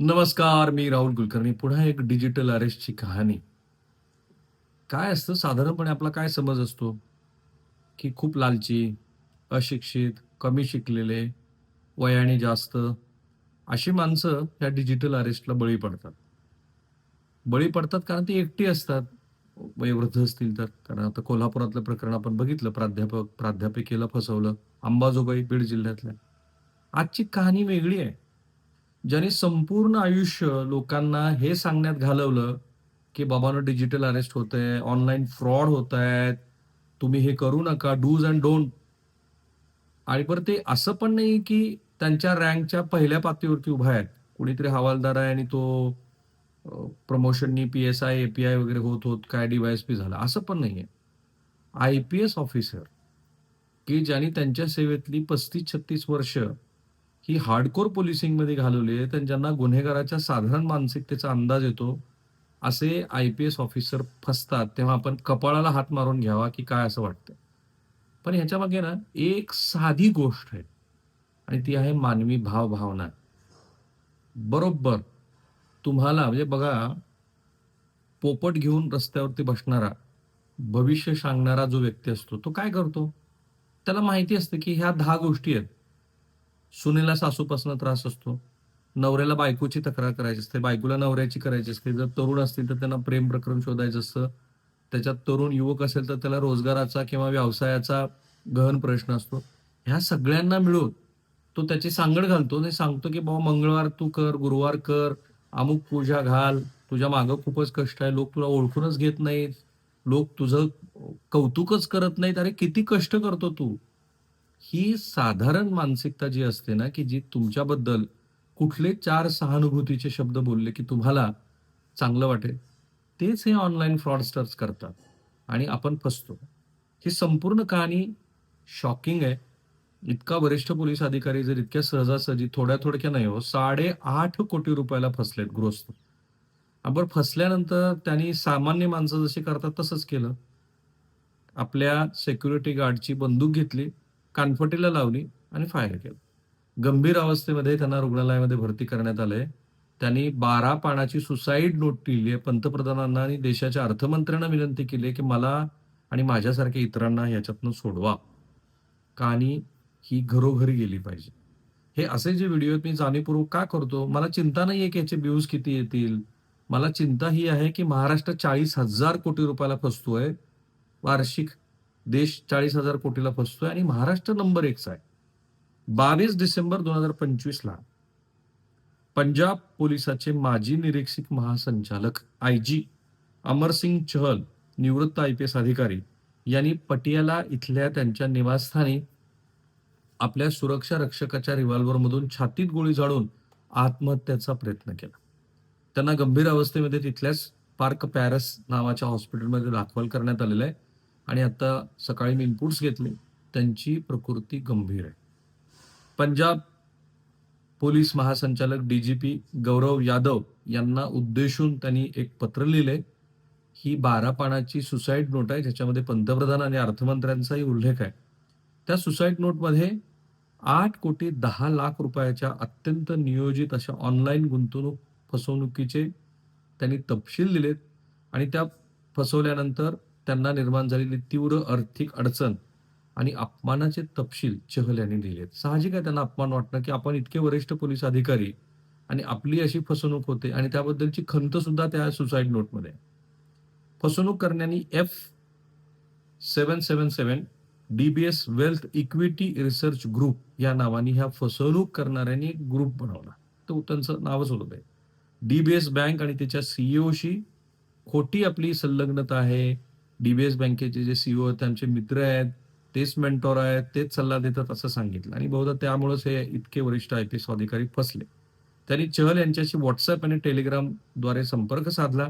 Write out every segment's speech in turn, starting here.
नमस्कार मी राहुल कुलकर्णी. पुन्हा एक डिजिटल अरेस्टची कहाणी. काय असतं? साधारणपणे आपला काय समज असतो? की खूप लालची अशिक्षित कमी शिकलेले वयाने जास्त अशी माणसं या डिजिटल अरेस्टला बळी पडतात. बळी पडतात कारण ती एकटी असतात. वयोवृद्ध असतील तर. कारण आता कोल्हापुरातलं प्रकरण आपण बघितलं. प्राध्यापक प्राध्यापिकेला फसवलं. अंबाजोगाई बीड जिल्ह्यातल्या. आजची कहाणी वेगळी आहे. ज्याने संपूर्ण आयुष्य लोकांना हे सांगण्यात घालवलं की बाबांनो डिजिटल अरेस्ट होत आहे ऑनलाईन फ्रॉड होत आहेत तुम्ही हे करू नका डूज अँड डोंट आणि परत ते असं पण नाही की त्यांच्या रँकच्या पहिल्या पातळीवरती उभा आहेत. कुणीतरी हवालदार आहे आणि तो प्रमोशननी पी एस आय एपीआय वगैरे होत होत काय डीवायएसपी झाला असं पण नाहीये. आय पी एस ऑफिसर की ज्यांनी त्यांच्या सेवेतली पस्तीस छत्तीस वर्ष ही हार्डकोर पोलिसिंगमध्ये घालवली आहे तर ज्यांना गुन्हेगाराच्या साधारण मानसिकतेचा अंदाज येतो असे आय पी एस ऑफिसर फसतात तेव्हा आपण कपाळाला हात मारून घ्यावा की काय असं वाटतं पण ह्याच्या मागे ना एक साधी गोष्ट आहे. आणि ती आहे मानवी भावभावना. बरोबर तुम्हाला म्हणजे बघा पोपट घेऊन रस्त्यावरती बसणारा भविष्य सांगणारा जो व्यक्ती असतो तो काय करतो? त्याला माहिती असतं की ह्या दहा गोष्टी आहेत. सुनेला सासूपासून त्रास असतो. नवऱ्याला बायकोची तक्रार करायची असते. बायकोला नवऱ्याची करायची असते. जर तरुण असतील तर त्यांना प्रेम प्रकरण शोधायचं असतं. त्याच्यात तरुण युवक असेल तर त्याला रोजगाराचा किंवा व्यवसायाचा गहन प्रश्न असतो. ह्या सगळ्यांना मिळून तो त्याची सांगड घालतो आणि सांगतो की बाबा मंगळवार तू कर गुरुवार कर. अमुक पूजा घाल. तुझ्या मागं खूपच कष्ट आहे. लोक तुला ओळखूनच घेत नाहीत. लोक तुझं कौतुकच करत नाहीत. अरे किती कष्ट करतो तू. ही साधारण मानसिकता जी असते ना की जी तुमच्याबद्दल कुठले चार सहानुभूतीचे शब्द बोलले की तुम्हाला चांगलं वाटेल तेच हे ऑनलाईन फ्रॉडस्टर्स करतात आणि आपण फसतो. ही संपूर्ण कहाणी शॉकिंग आहे. इतका वरिष्ठ पोलीस अधिकारी जर इतक्या सहजासहजी थोड्या थोडक्या नाही हो साडे आठ कोटी रुपयाला फसलेत ग्रोस्त. आपण फसल्यानंतर त्यांनी सामान्य माणसं जशी करतात तसंच केलं. आपल्या सेक्युरिटी गार्डची बंदूक घेतली. कानफटीला लावली आणि फायर केलं. गंभीर अवस्थेमध्ये त्यांना रुग्णालयामध्ये भरती करण्यात आलंय. त्यांनी बारा पानाची सुसाईड नोट लिहिली आहे. पंतप्रधानांना आणि देशाच्या अर्थमंत्र्यांना विनंती केली आहे की मला आणि माझ्यासारख्या इतरांना याच्यातनं सोडवा. आणि ही घरोघरी गेली पाहिजे. हे असे जे व्हिडिओ मी जाणीवपूर्वक का करतो? मला चिंता नाही आहे की याचे व्ह्यूज किती येतील. मला चिंता ही आहे की महाराष्ट्र चाळीस हजार कोटी रुपयाला फसतोय. वार्षिक देश चाळीस हजार कोटीला फसतोय आणि महाराष्ट्र नंबर एकचा आहे. बावीस डिसेंबर दोन हजार पंचवीस ला पंजाब पोलिसाचे माजी निरीक्षक महासंचालक आय जी अमरसिंग चहल निवृत्त आय पी एस अधिकारी यांनी पटियाला इथल्या त्यांच्या निवासस्थानी आपल्या सुरक्षा रक्षकाच्या रिव्हॉल्व्हरमधून छातीत गोळी झाडून आत्महत्याचा प्रयत्न केला. त्यांना गंभीर अवस्थेमध्ये तिथल्याच पार्क पॅरस नावाच्या हॉस्पिटलमध्ये दाखल करण्यात आलेलं आहे. आणि आता सकाळी मी इनपुट्स घेतले. त्यांची प्रकृती गंभीर आहे. पंजाब पोलीस महासंचालक D G P Gaurav Yadav यांना उद्देशून त्यांनी एक पत्र लिहिले. ही बारा पानाची सुसाईड नोट आहे. ज्याच्यामध्ये पंतप्रधान आणि अर्थमंत्र्यांचाही उल्लेख आहे. त्या सुसाईड नोटमध्ये आठ कोटी दहा लाख रुपयाच्या अत्यंत नियोजित अशा ऑनलाईन गुंतवणूक फसवणुकीचे त्यांनी तपशील दिलेत आणि त्या फसवल्यानंतर त्यांना निर्माण झालेली तीव्र आर्थिक अडचण आणि अपमानाचे तपशील चहल यांनी लिहिलेत. साहजिक आहे त्यांना अपमान वाटणं की आपण इतके वरिष्ठ पोलीस अधिकारी आणि आपली अशी फसवणूक होते आणि त्याबद्दलची खंत सुद्धा त्या सुसाईड नोटमध्ये. फसवणूक करण्यानी F seven seven seven DBS wealth equity research group या नावाने ह्या फसवणूक करणाऱ्यांनी एक ग्रुप बनवला. तो त्यांचं नावच होतं ते. डीबीएस बँक आणि त्याच्या सीईओशी खोटी आपली संलग्नता आहे. डीबीएस बँकेचे जे सीईओ आहेत त्यांचे मित्र आहेत तेच मेंटॉर आहेत तेच सल्ला देतात असं सांगितलं. आणि बहुधा त्यामुळेच हे इतके वरिष्ठ आय पी एस अधिकारी फसले. त्यांनी चहल यांच्याशी व्हॉट्सअप आणि टेलिग्रामद्वारे संपर्क साधला.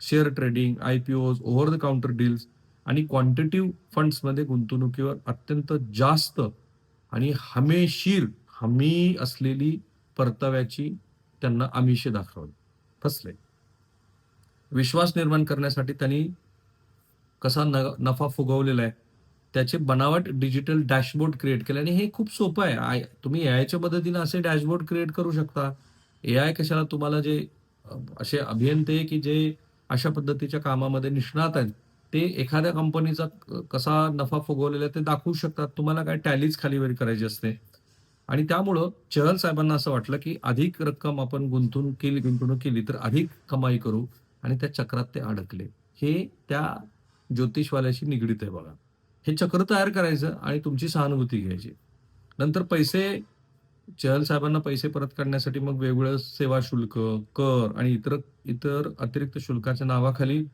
Share trading I P Os over the counter deals आणि क्वांटिटिव्ह फंड्समध्ये गुंतवणुकीवर अत्यंत जास्त आणि हमेशीर हमी असलेली परताव्याची त्यांना आमिषे दाखवली. फसले. विश्वास निर्माण करण्यासाठी त्यांनी कसा न नफा फुगवलेला आहे त्याचे बनावट डिजिटल डॅशबोर्ड क्रिएट केले आणि हे खूप सोपं आहे आय तुम्ही एआयच्या मदतीने असे डॅशबोर्ड क्रिएट करू शकता एआय कशाला तुम्हाला जे असे अभियंते की जे अशा पद्धतीच्या कामामध्ये निष्णात आहेत, ते एखाद्या कंपनीचा कसा नफा फुगवलेला आहे ते दाखवू शकतात. तुम्हाला काय टॅलीज खाली खालीवर करायची असते. आणि त्यामुळं चहल साहेबांना असं वाटलं, की अधिक रक्कम आपण गुंतवणूक केली गुंतवणूक केली तर अधिक कमाई करू आणि त्या चक्रात ते अडकले. हे त्या ज्योतिषवाल्याशी निगडीत आहे बघा. हे चक्र तयार करायचं आणि तुमची सहानुभूती घ्यायची. नंतर पैसे चहल साहेबांना पैसे परत काढण्यासाठी मग वेगवेगळं सेवा शुल्क, कर आणि इतर इतर अतिरिक्त शुल्काच्या नावाखाली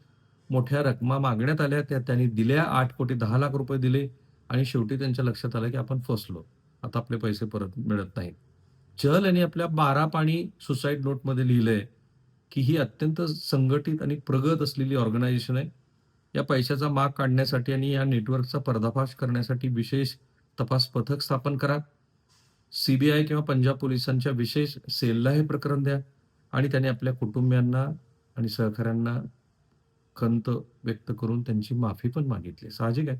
मोठ्या रकमा मागण्यात आल्या. त्या त्यांनी दिल्या. आठ कोटी दहा लाख रुपये दिले आणि शेवटी त्यांच्या लक्षात आलं, की आपण फसलो. आता आपले पैसे परत मिळत नाहीत. चहल यांनी आपल्या बारा पाणी सुसाईड नोटमध्ये लिहिलंय, की ही अत्यंत संघटित आणि प्रगत असलेली ऑर्गनायझेशन आहे. या पैशाचा माग काढण्यासाठी आणि या नेटवर्कचा पर्दाफाश करण्यासाठी विशेष तपास पथक स्थापन करा. सीबीआय किंवा पंजाब पोलिसांच्या विशेष सेलला हे प्रकरण द्या आणि त्याने आपल्या कुटुंबियांना आणि सहकाऱ्यांना खंत व्यक्त करून त्यांची माफी पण मागितली. साहजिक आहे.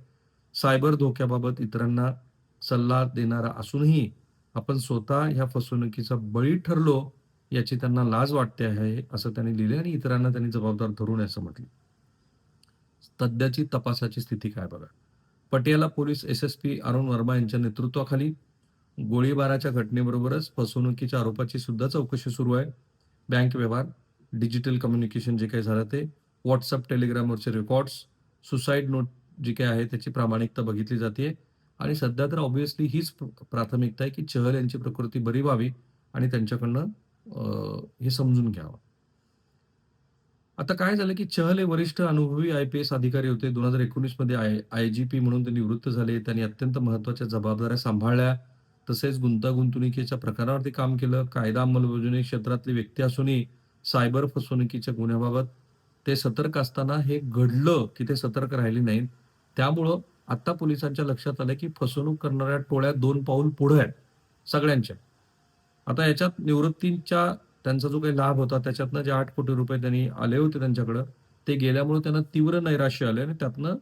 सायबर धोक्याबाबत इतरांना सल्ला देणारा असूनही आपण स्वतः ह्या फसवणुकीचा बळी ठरलो, याची त्यांना लाज वाटते आहे, असं त्यांनी लिहिले आणि इतरांना त्यांनी जबाबदार धरून असं म्हटलं. सध्याची तपासाची स्थिती काय बघा. पटियाला पोलीस एस-एस-पी अरुण वर्मा यांच्या नेतृत्वाखाली गोळीबाराच्या घटनेबरोबरच फसवणुकीच्या आरोपाची सुद्धा चौकशी सुरू आहे. बँक व्यवहार, डिजिटल कम्युनिकेशन जे काही झालं ते, व्हॉट्सअप टेलिग्रामवरचे रेकॉर्ड्स, सुसाईड नोट जी काही आहे त्याची प्रामाणिकता बघितली जाते आणि सध्या तर ऑब्व्हियसली हीच प्राथमिकता आहे, की चहल यांची प्रकृती बरी व्हावी आणि त्यांच्याकडनं हे समजून घ्यावं. आता काय झालं, की चहल हे वरिष्ठ अनुभवी आय-पी-एस अधिकारी होते. 2019 मध्ये आय आय-जी-पी म्हणून ते निवृत्त झाले. त्यांनी अत्यंत महत्त्वाच्या जबाबदाऱ्या सांभाळल्या. तसेच गुंतागुंतवणुकीच्या प्रकारावरती काम केलं. कायदा अंमलबजावणी क्षेत्रातली व्यक्ती असूनही सायबर फसवणुकीच्या गुन्ह्याबाबत ते सतर्क असताना हे घडलं, की ते सतर्क राहिले नाहीत. त्यामुळं आता पोलिसांच्या लक्षात आलं, की फसवणूक करणाऱ्या टोळ्या दोन पाऊल पुढे आहेत सगळ्यांच्या. आता याच्यात निवृत्तींच्या त्यांचा जो काही लाभ होता त्याच्यातनं जे आठ कोटी रुपये त्यांनी आले होते त्यांच्याकडं, ते गेल्यामुळे त्यांना तीव्र नैराश्य आले आणि त्यातनं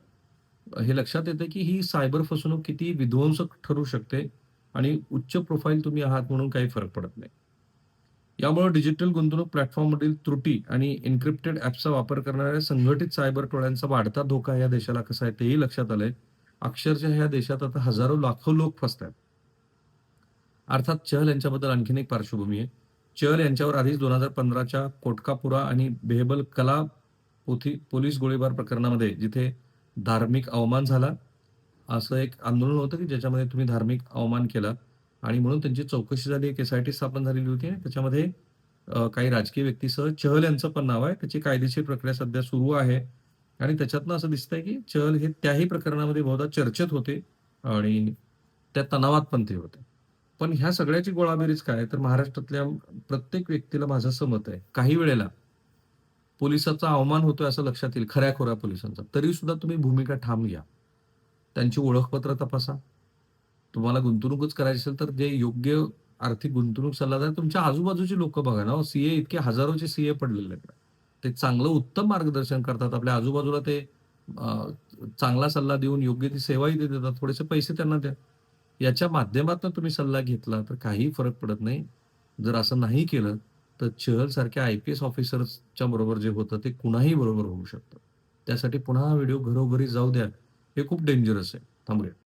हे लक्षात येतंय, की ही सायबर फसवणूक किती विध्वंसक ठरू शकते आणि उच्च प्रोफाईल तुम्ही आहात म्हणून काही फरक पडत नाही. यामुळे डिजिटल गुंतवणूक प्लॅटफॉर्ममधील त्रुटी आणि एन्क्रिप्टेड ॲप्सचा वापर करणाऱ्या संघटित सायबर टोळ्यांचा वाढता धोका या देशाला कसा आहे तेही लक्षात आलंय. अक्षरशः या देशात आता हजारो लाखो लोक फसतायत. अर्थात चहल यांच्याबद्दल आणखीन एक पार्श्वभूमी आहे. चहल यांच्यावर आधीच 2015च्या कोटकापुरा आणि बेहबल कला पोथी पोलीस गोळीबार प्रकरणामध्ये जिथे धार्मिक अवमान झाला, असं एक आंदोलन होतं, की ज्याच्यामध्ये तुम्ही धार्मिक अवमान केला आणि म्हणून त्यांची चौकशी झाली. एक एस-आय-टी स्थापन झालेली होती आणि त्याच्यामध्ये काही राजकीय व्यक्तीसह चहल यांचं पण नाव आहे. त्याची कायदेशीर प्रक्रिया सध्या सुरू आहे आणि त्याच्यातनं असं दिसतंय, की चहल हे त्याही प्रकरणामध्ये बहुधा चर्चेत होते आणि त्या तणावात पण ते होते. पण ह्या सगळ्याची गोळाबेरीज काय तर महाराष्ट्रातल्या प्रत्येक व्यक्तीला माझं असं मत आहे, काही वेळेला पोलिसाचा अवमान होतोय असं लक्षात येईल, खऱ्या खोऱ्या पोलिसांचा. तरी सुद्धा तुम्ही भूमिका ठाम घ्या. त्यांची ओळखपत्र तपासा. तुम्हाला गुंतवणूकच करायची असेल तर जे योग्य आर्थिक गुंतवणूक सल्लागार तुमच्या आजूबाजूची लोक बघा ना हो, सीए इतके हजारोचे सीए पडलेले आहेत. ते चांगलं उत्तम मार्गदर्शन करतात. आपल्या आजूबाजूला ते चांगला सल्ला देऊन योग्य ती सेवाही देतात. थोडेसे पैसे त्यांना द्या. याच्या माध्यमातून तुम्ही सल्ला घेतला तर काहीही फरक पडत नाही. जर असं नाही केलं तर चहल सारख्या आय-पी-एस ऑफिसरच्या बरोबर जे होतं ते कुणाही बरोबर होऊ शकतं. त्यासाठी पुन्हा हा व्हिडिओ घरोघरी जाऊ द्या. हे खूप डेंजरस आहे. थांबूया.